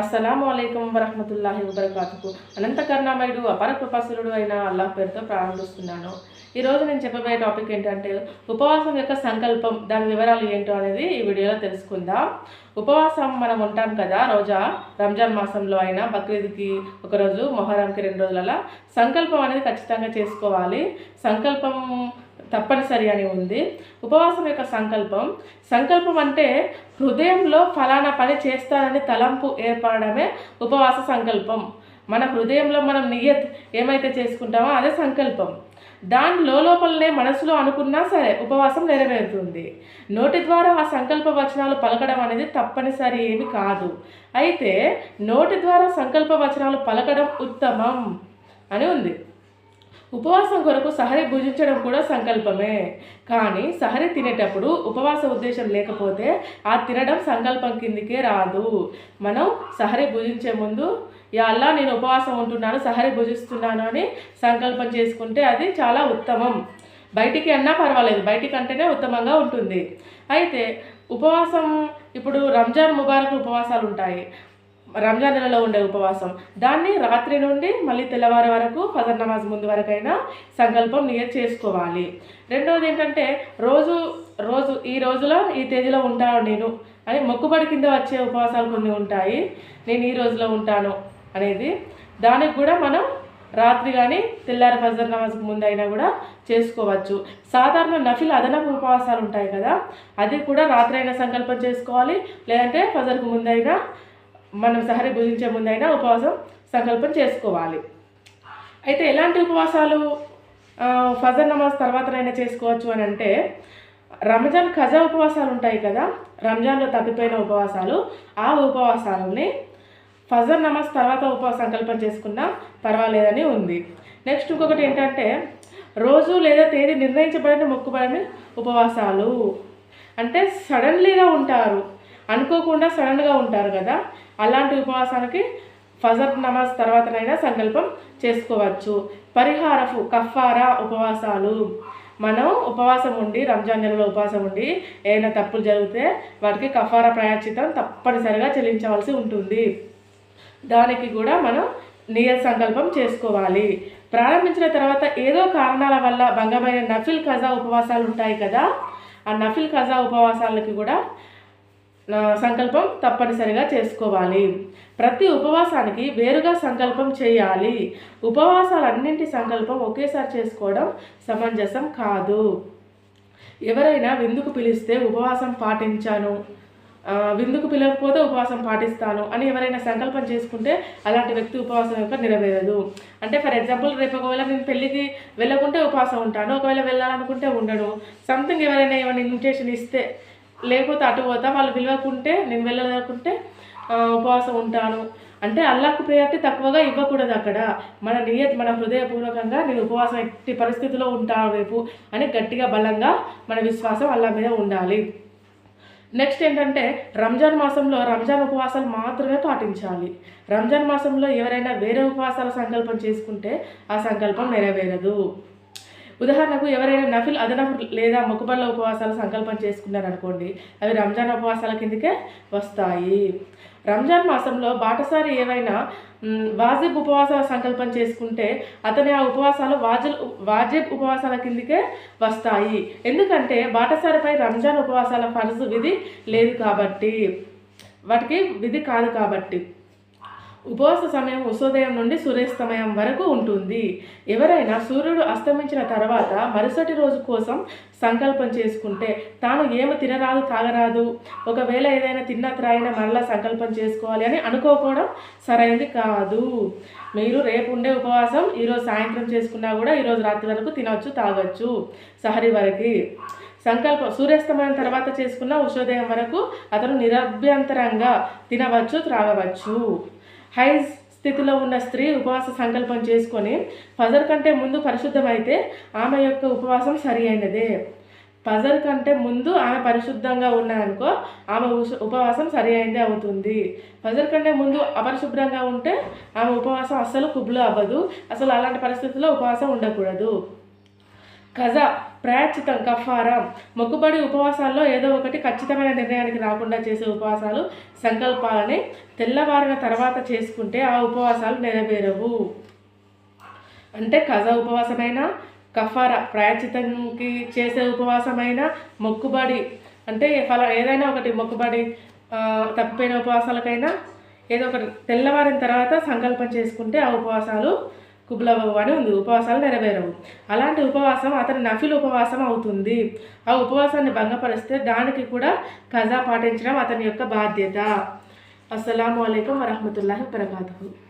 అస్సలం అయికం వరహమతుల్లాహి వబర్కాతుకు అనంత కరుణామయుడు అపర కృపాసురుడు అయిన అల్లాహ్ పేరుతో ప్రారంభిస్తున్నాను ఈరోజు నేను చెప్పబోయే టాపిక్ ఏంటంటే ఉపవాసం యొక్క సంకల్పం. దాని వివరాలు ఏంటో అనేది ఈ వీడియోలో తెలుసుకుందాం. ఉపవాసం మనం ఉంటాం కదా రోజా రంజాన్ మాసంలో అయినా బక్రీద్కి ఒకరోజు మొహరంకి రెండు రోజులలో సంకల్పం అనేది ఖచ్చితంగా చేసుకోవాలి. సంకల్పం తప్పనిసరి అని ఉంది. ఉపవాసం యొక్క సంకల్పం. సంకల్పం అంటే హృదయంలో ఫలానా పని చేస్తానని తలంపు ఏర్పడమే ఉపవాస సంకల్పం. మన హృదయంలో మనం నియత్ ఏమైతే చేసుకుంటామో అదే సంకల్పం. దాని లోపలనే మనసులో అనుకున్నా సరే ఉపవాసం నెరవేరుతుంది. నోటి ద్వారా ఆ సంకల్ప వచనాలు పలకడం అనేది తప్పనిసరి ఏమి కాదు. అయితే నోటి ద్వారా సంకల్ప వచనాలు పలకడం ఉత్తమం అని ఉంది. ఉపవాసం కొరకు సహరి భుజించడం కూడా సంకల్పమే. కానీ సహరి తినేటప్పుడు ఉపవాస ఉద్దేశం లేకపోతే ఆ తినడం సంకల్పం కిందికే రాదు. మనం సహరి భుజించే ముందు అల్లా నేను ఉపవాసం ఉంటున్నాను సహరి భుజిస్తున్నాను అని సంకల్పం చేసుకుంటే అది చాలా ఉత్తమం. బయటికి అన్నా పర్వాలేదు బయటికి అంటేనే ఉత్తమంగా ఉంటుంది. అయితే ఉపవాసం ఇప్పుడు రంజాన్ ముబారక్ ఉపవాసాలు ఉంటాయి రంజాన్ నెలలో ఉండే ఉపవాసం. దాన్ని రాత్రి నుండి మళ్ళీ తెల్లవారి వరకు ఫజర్ నమాజ్ ముందు వరకైనా సంకల్పం నియత్ చేసుకోవాలి. రెండవది ఏంటంటే రోజు రోజు ఈ రోజులో ఈ తేదీలో ఉంటాను నేను అని మొక్కుబడి కింద వచ్చే ఉపవాసాలు కొన్ని ఉంటాయి. నేను ఈ రోజులో ఉంటాను అనేది దానికి కూడా మనం రాత్రి కానీ తెల్లారి ఫజర్ నమాజ్కి ముందు అయినా కూడా చేసుకోవచ్చు. సాధారణ నఫిల్ అదనపు ఉపవాసాలు ఉంటాయి కదా అది కూడా రాత్రి అయినా సంకల్పం చేసుకోవాలి లేదంటే ఫజర్కు ముందైనా మనం సహరి భుజించే ముందైనా ఉపవాసం సంకల్పం చేసుకోవాలి. అయితే ఎలాంటి ఉపవాసాలు ఫజర్ నమాజ్ తర్వాతనైనా చేసుకోవచ్చు అని అంటే రంజాన్ ఖజా ఉపవాసాలు ఉంటాయి కదా రంజాన్లో తప్పిపోయిన ఉపవాసాలు ఆ ఉపవాసాలని ఫజర్ నమాజ్ తర్వాత ఉపవాస సంకల్పం చేసుకున్నా పర్వాలేదని ఉంది. నెక్స్ట్ ఇంకొకటి ఏంటంటే రోజు లేదా తేదీ నిర్ణయించబడిన మొక్కుబడిన ఉపవాసాలు. అంటే సడన్లీగా ఉంటారు. అనుకోకుండా సడన్గా ఉంటారు కదా అలాంటి ఉపవాసానికి ఫజర్ నమాజ్ తర్వాతనైనా సంకల్పం చేసుకోవచ్చు. పరిహారపు కఫారా ఉపవాసాలు. మనం ఉపవాసం ఉండి రంజాన్ నెలలో ఉపవాసం ఉండి ఏదైనా తప్పులు జరిగితే వాటికి కఫారా ప్రాయశ్చితం తప్పనిసరిగా చెల్లించవలసి ఉంటుంది. దానికి కూడా మనం నియత సంకల్పం చేసుకోవాలి. ప్రారంభించిన తర్వాత ఏదో కారణాల వల్ల భంగమైన నఫిల్ ఖజా ఉపవాసాలు ఉంటాయి కదా ఆ నఫిల్ ఖజా ఉపవాసాలకి కూడా సంకల్పం తప్పనిసరిగా చేసుకోవాలి. ప్రతి ఉపవాసానికి వేరుగా సంకల్పం చేయాలి. ఉపవాసాలన్నింటి సంకల్పం ఒకేసారి చేసుకోవడం సమంజసం కాదు. ఎవరైనా విందుకు పిలిస్తే ఉపవాసం పాటించాను. విందుకు పిలవకపోతే ఉపవాసం పాటిస్తాను అని ఎవరైనా సంకల్పం చేసుకుంటే అలాంటి వ్యక్తి ఉపవాసం యొక్క నెరవేరదు. అంటే ఫర్ ఎగ్జాంపుల్ రేపు ఒకవేళ నేను పెళ్ళికి వెళ్ళకుంటే ఉపవాసం ఉంటాను ఒకవేళ వెళ్ళాలనుకుంటే ఉండను. సంథింగ్ ఎవరైనా ఏమైనా ఇన్విటేషన్ ఇస్తే లేకపోతే అటు పోతా వాళ్ళు పిలవకుంటే నేను వెళ్ళలేకుంటే ఉపవాసం ఉంటాను. అంటే అల్లాకు ప్రియారిటీ తక్కువగా ఇవ్వకూడదు అక్కడ. మన నియత్ మన హృదయపూర్వకంగా నేను ఉపవాసం ఎట్టి పరిస్థితిలో ఉంటాను రేపు అని గట్టిగా బలంగా మన విశ్వాసం అల్లా మీద ఉండాలి. నెక్స్ట్ ఏంటంటే రంజాన్ మాసంలో రంజాన్ ఉపవాసాలు మాత్రమే పాటించాలి. రంజాన్ మాసంలో ఎవరైనా వేరే ఉపవాసాల సంకల్పం చేసుకుంటే ఆ సంకల్పం నెరవేరదు. ఉదాహరణకు ఎవరైనా నఫిల్ అదనపు లేదా మొక్కుబళ్ళ ఉపవాసాలు సంకల్పం చేసుకున్నారనుకోండి అవి రంజాన్ ఉపవాసాల కిందకే వస్తాయి. రంజాన్ మాసంలో బాటసారి ఏవైనా వాజిబ్ ఉపవాసాల సంకల్పం చేసుకుంటే అతని ఆ ఉపవాసాలు వాజిల్ వాజిబ్ ఉపవాసాల కిందకే వస్తాయి. ఎందుకంటే బాటసారిపై రంజాన్ ఉపవాసాల ఫర్జు విధి లేదు కాబట్టి వాటికి విధి కాదు కాబట్టి. ఉపవాస సమయం ఉదయం నుండి సూర్యాస్తమయం వరకు ఉంటుంది. ఎవరైనా సూర్యుడు అస్తమించిన తర్వాత మరుసటి రోజు కోసం సంకల్పం చేసుకుంటే తాను ఏమి తినరాదు తాగరాదు? ఒకవేళ ఏదైనా తిన్న త్రాగిన మరలా సంకల్పం చేసుకోవాలి అని అనుకోకపోవడం సరైనది కాదు. మీరు రేపు ఉండే ఉపవాసం ఈరోజు సాయంత్రం చేసుకున్నా కూడా ఈరోజు రాత్రి వరకు తినవచ్చు తాగొచ్చు. సహరి వరకు. సంకల్పం సూర్యాస్తమయం తర్వాత చేసుకున్న ఉషోదయం వరకు అతను నిరభ్యంతరంగా తినవచ్చు త్రాగవచ్చు. హై స్థితిలో ఉన్న స్త్రీ ఉపవాస సంకల్పం చేసుకొని ఫజర్ కంటే ముందు పరిశుద్ధమైతే ఆమె యొక్క ఉపవాసం సరి అయినదే. ఫజర్ కంటే ముందు ఆమె పరిశుద్ధంగా ఉన్నాయనుకో ఆమె ఉపవాసం సరి అయిందే అవుతుంది. ఫజర్ కంటే ముందు అపరిశుభ్రంగా ఉంటే ఆమె ఉపవాసం అస్సలు కుబ్లు అవ్వదు. అసలు అలాంటి పరిస్థితుల్లో ఉపవాసం ఉండకూడదు. కజా ప్రాయచితం కఫారం. మొక్కుబడి ఉపవాసాల్లో ఏదో ఒకటి ఖచ్చితమైన నిర్ణయానికి రాకుండా చేసే ఉపవాసాలు సంకల్పాలని తెల్లవారిన తర్వాత చేసుకుంటే ఆ ఉపవాసాలు నెరవేరవు. అంటే కజ ఉపవాసమైన కఫార ప్రాయచితంకి చేసే ఉపవాసమైన మొక్కుబడి అంటే ఫల ఏదైనా ఒకటి మొక్కుబడి తప్పిపోయిన ఉపవాసాలకైనా ఏదో ఒకటి తెల్లవారిన తర్వాత సంకల్పం చేసుకుంటే ఆ ఉపవాసాలు కుబులవ్వవు అని ఉంది. ఉపవాసాలు నెరవేరవు. అలాంటి ఉపవాసం అతని నఫిల్ ఉపవాసం అవుతుంది. ఆ ఉపవాసాన్ని భంగపరిస్తే దానికి కూడా కజా పాటించడం అతని యొక్క బాధ్యత. అస్సలం అయికం వరహమతుల్లాహి వబరకాతుహు.